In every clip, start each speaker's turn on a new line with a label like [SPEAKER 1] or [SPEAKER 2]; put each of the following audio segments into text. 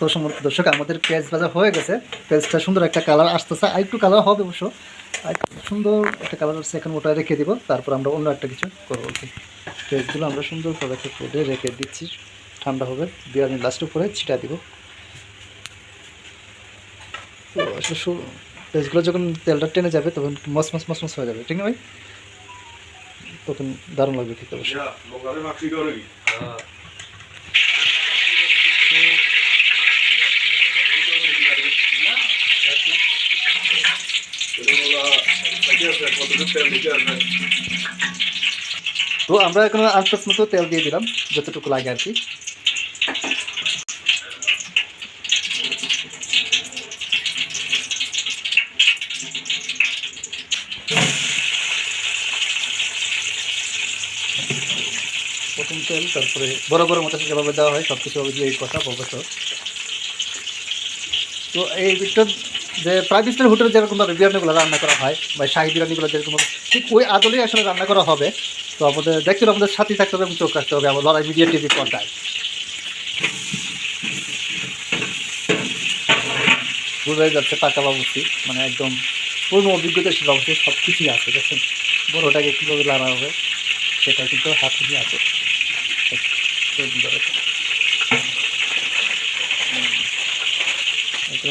[SPEAKER 1] তো দর্শক আমাদের পেঁয়াজ ভাজা হয়ে গেছে। পেঁয়াজটা সুন্দর একটা কালার আসতেছে। আর একটু কালার হবে অবশ্য। আর একটু সুন্দর একটা কালার আসছে। এখন ওটা রেখে দিব। তারপর আমরা অন্য একটা কিছু করব। আর কি পেঁয়াজগুলো আমরা সুন্দর করে একটা প্লেটে রেখে দিচ্ছি। ঠান্ডা হবে। দিয়ে আমি লাস্ট উপরে ছিটা দিব। তো আসলে পেঁয়াজগুলো যখন তেলটা টেনে যাবে তখন মস মস মস মস হয়ে যাবে। ঠিক না ভাই? তখন দারুণ লাগবে খেতে অবশ্যই তো আমরা এখন আস্তে মতো তেল দিয়ে দিলাম, যতটুকু লাগে আর কি। প্রথম তেল, তারপরে বড় বড় মতো যেভাবে দেওয়া হয় সব কিছু দিয়ে এই কথা অবশ্য তো। এই ভিতর যে ফাইভ স্টার হোটেলে যেরকমভাবে বিরিয়ানিগুলো রান্না করা হয় বা শাহী বিরিয়ানিগুলো যেরকম ঠিক ওই আদলেই আসলে রান্না করা হবে। তো আমাদের, দেখতে হবে আমাদের সাথেই থাকতে হবে এবং চোখ রাখতে হবে, আমার লড়াই মিডিয়া টিভি পর্দায়। বোঝাই যাচ্ছে টাকা বাবুসি মানে একদম পূর্ণ অভিজ্ঞতাশীল বাবুসি সব কিছুই আছে, দেখছেন? বড়োটাকে কীভাবে লাড়া হবে সেটা কিন্তু হাতে আছে।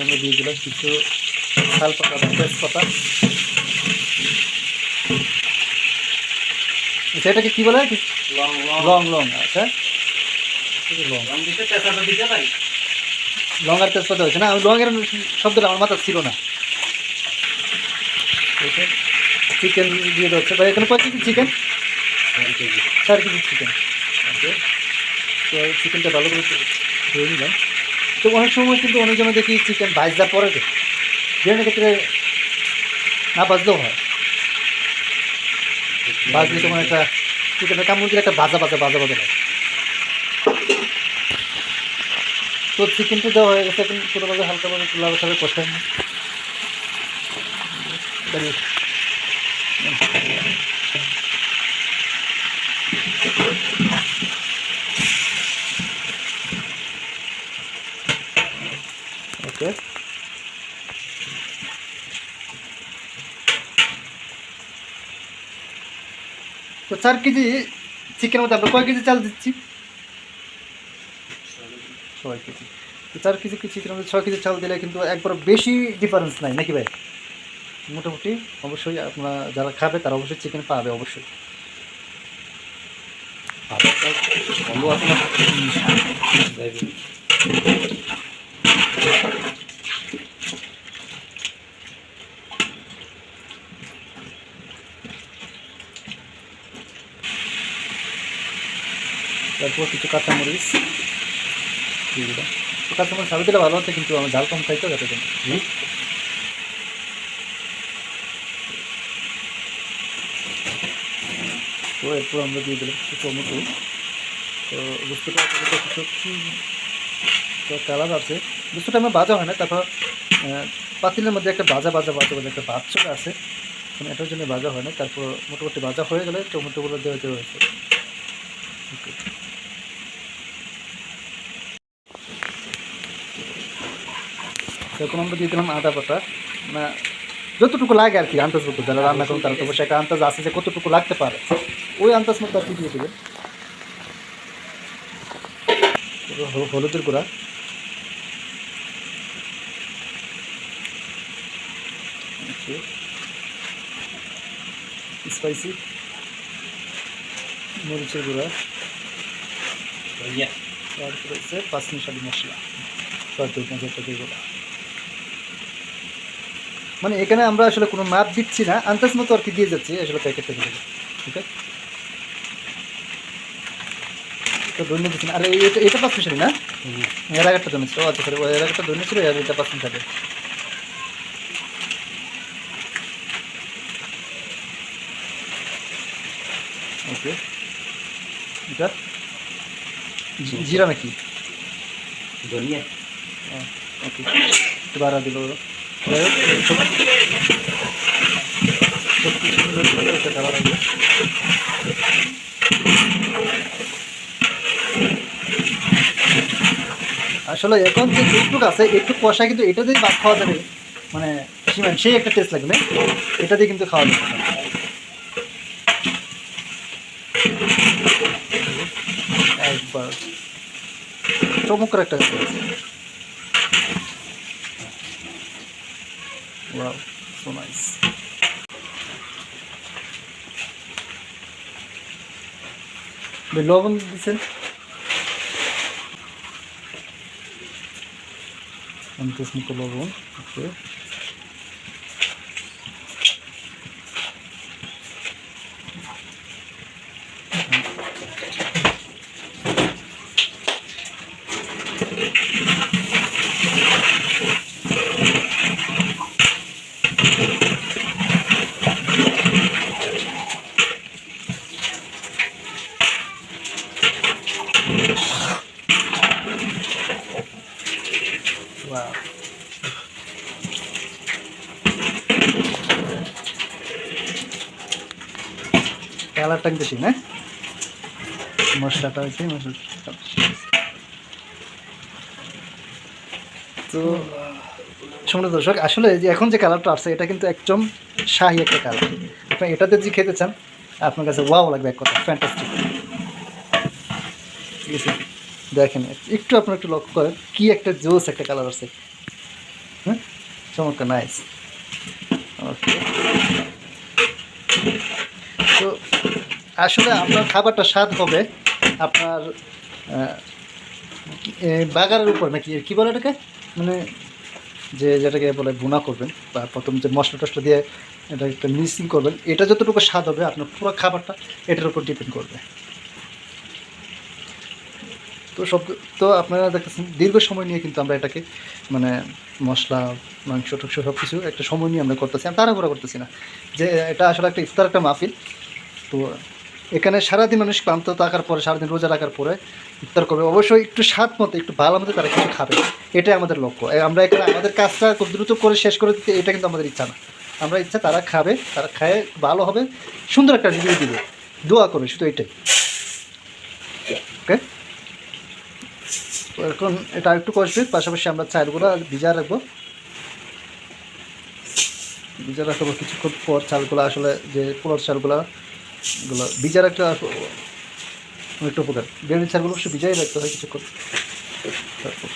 [SPEAKER 1] আমরা দিয়ে দিলাম কিছু শাল পাতা বা তেজপাতা। আচ্ছা, এটাকে কি বলে লং লং। আচ্ছা। লং আর তেজপাতা হয়েছে না? ওই লংয়ের শব্দটা আমার মাথা ছিল না। চিকেন দিয়ে দিচ্ছে। ভাই এখানে কয় কেজি চিকেন? চার কেজি। চিকেন। তো চিকেনটা ভালো করে ধুয়ে নিলাম। তো অনেক সময় কিন্তু অনেকজনে দেখি চিকেন ভাজা পরে দেয় বিরিয়ানির ক্ষেত্রে না বাজলেও হয় বাজলে তোমার একটা চিকেনের কামড় দিলে একটা বাজা ভাজা ভাজা বাজা লাগে তো চিকেনটা দেওয়া হয়ে গেছে এখন ছোটোভাবে হালকাভাবে তুলা বসাবে কষায় নিই। দাঁড়িয়ে। ওকে তো চার কেজি চিকেনের মধ্যে কয় কেজি চাল দিচ্ছি? ছয় কেজি। তো চার কেজি চিকেনের মধ্যে ছয় কেজি চাল দিলে কিন্তু একবার বেশি ডিফারেন্স নাই, নাকি ভাই? মোটামুটি অবশ্যই আপনারা যারা খাবে তারা অবশ্যই চিকেন পাবে, অবশ্যই। তারপর কিছু কাঁচামরিচ। দিয়ে দিলাম। তো কাঁচামরিচ আরও দিলে ভালো হতো, কিন্তু আমার ঝাল কম খাইতে যাতে তো এরপর আমরা দিয়ে দিলাম কিছু টমেটো। তো বুঝতে কিছু কালার আছে। বুঝতে আমার বাজা হয় না, তারপর পাতিলের মধ্যে একটা বাজা বাজা বাজা বলে একটা চলে আসে। মানে এটার জন্য বাজা হয় না, তারপর মোটামুটি বাজা হয়ে গেলে টমেটোগুলো দেওয়া দেওয়া হয়েছে. তো এখন আমরা দিয়ে দিলাম আদা না যতটুকু লাগে আর কি আন্দাজ মতো যারা রান্না করুন তারা তো অবশ্যই একটা আন্দাজ আছে যে কতটুকু লাগতে পারে। ওই আন্দাজ মতো আর কি দিয়ে দেবেন হলুদের গুঁড়া। স্পাইসি। মরিচের গুঁড়া। তারপরে হচ্ছে পাঁচ মশলা মানে এখানে আমরা আসলে কোনো মাপ দিচ্ছি না আন্দাজ মতো আর কি দিয়ে যাচ্ছি আসলে প্যাকেট থেকে ঠিক আছে তো এটা এটা পাঁচ মিশালি না? এর আগেরটা ছিল আচ্ছা সরি এর আগেরটা ছিল এটা পাঁচ মিশালি ওকে এটা? জিরা নাকি?
[SPEAKER 2] ধনিয়া।
[SPEAKER 1] ওকে। বাড়া দিল। আসলে এখন যে টুকটুক আছে একটু কষা কিন্তু এটা দিয়ে ভাত খাওয়া যাবে। মানে সেই একটা টেস্ট লাগবে এটা দিয়ে কিন্তু খাওয়া যাবে। একবার। চমৎকার একটা ওয়াও সো নাইস লবণ দিচ্ছেন? লবণ ওকে Wow. কালারটা বেশি না মশলাটা হয়েছে মশলাটা তো শুনে দর্শক, আসলে যে এখন যে কালারটা আসছে, এটা কিন্তু একদম শাহি একটা কালার। আপনি এটাতে যে খেতে চান, আপনার কাছে ওয়াও লাগবে এক কথা ফ্যান্টাস্টিক ঠিক আছে দেখেন, একটু আপনার একটু লক্ষ্য করেন, কি একটা জোস একটা কালার আছে হ্যাঁ চমৎকার নাইস ওকে তো আসলে আপনার খাবারটা স্বাদ হবে আপনার বাগারের উপর নাকি, কি বলে এটাকে? মানে যে যেটাকে বলে ভুনা করবেন বা প্রথম যে মশলা টশলা দিয়ে এটা একটা মিক্সিং করবেন, এটা যতটুকু স্বাদ হবে আপনার পুরো খাবারটা এটার উপর ডিপেন্ড করবে। তো সব, তো আপনারা দেখতেছেন, দীর্ঘ সময় নিয়ে কিন্তু আমরা এটাকে মানে মশলা, মাংস টংস সব কিছু একটা সময় নিয়ে আমরা করতেছি, আমি তাড়াহুড়া করতেছি না। যে এটা আসলে একটা ইফতার একটা মাহফিল, তো এখানে সারাদিন মানুষ ক্লান্ত থাকার পরে, সারাদিন রোজা রাখার পরে ইফতার করবে। অবশ্যই একটু স্বাদ মতো, একটু ভালো মতো তারা কিছু খাবে। এটাই আমাদের লক্ষ্য। আমরা এখানে আমাদের কাজটা খুব দ্রুত করে শেষ করে দিতে, এটা কিন্তু আমাদের ইচ্ছা না। আমরা ইচ্ছা তারা খাবে, তারা খায়, ভালো হবে। সুন্দর একটা রিভিউ দিবে। দোয়া করবে, শুধু এটাই। ওকে এখন এটা একটু কষবে পাশাপাশি আমরা চালগুলো ভিজা রাখব। ভিজা রাখব কিছুক্ষণ পর চালগুলো আসলে যে পোলার চালগুলো এগুলো ভিজা রাখতে অনেকটা উপকার। বিরিয়ানি ছাড়গুলো অবশ্যই ভিজাই রাখতে হয় কিছুক্ষণ। তারপর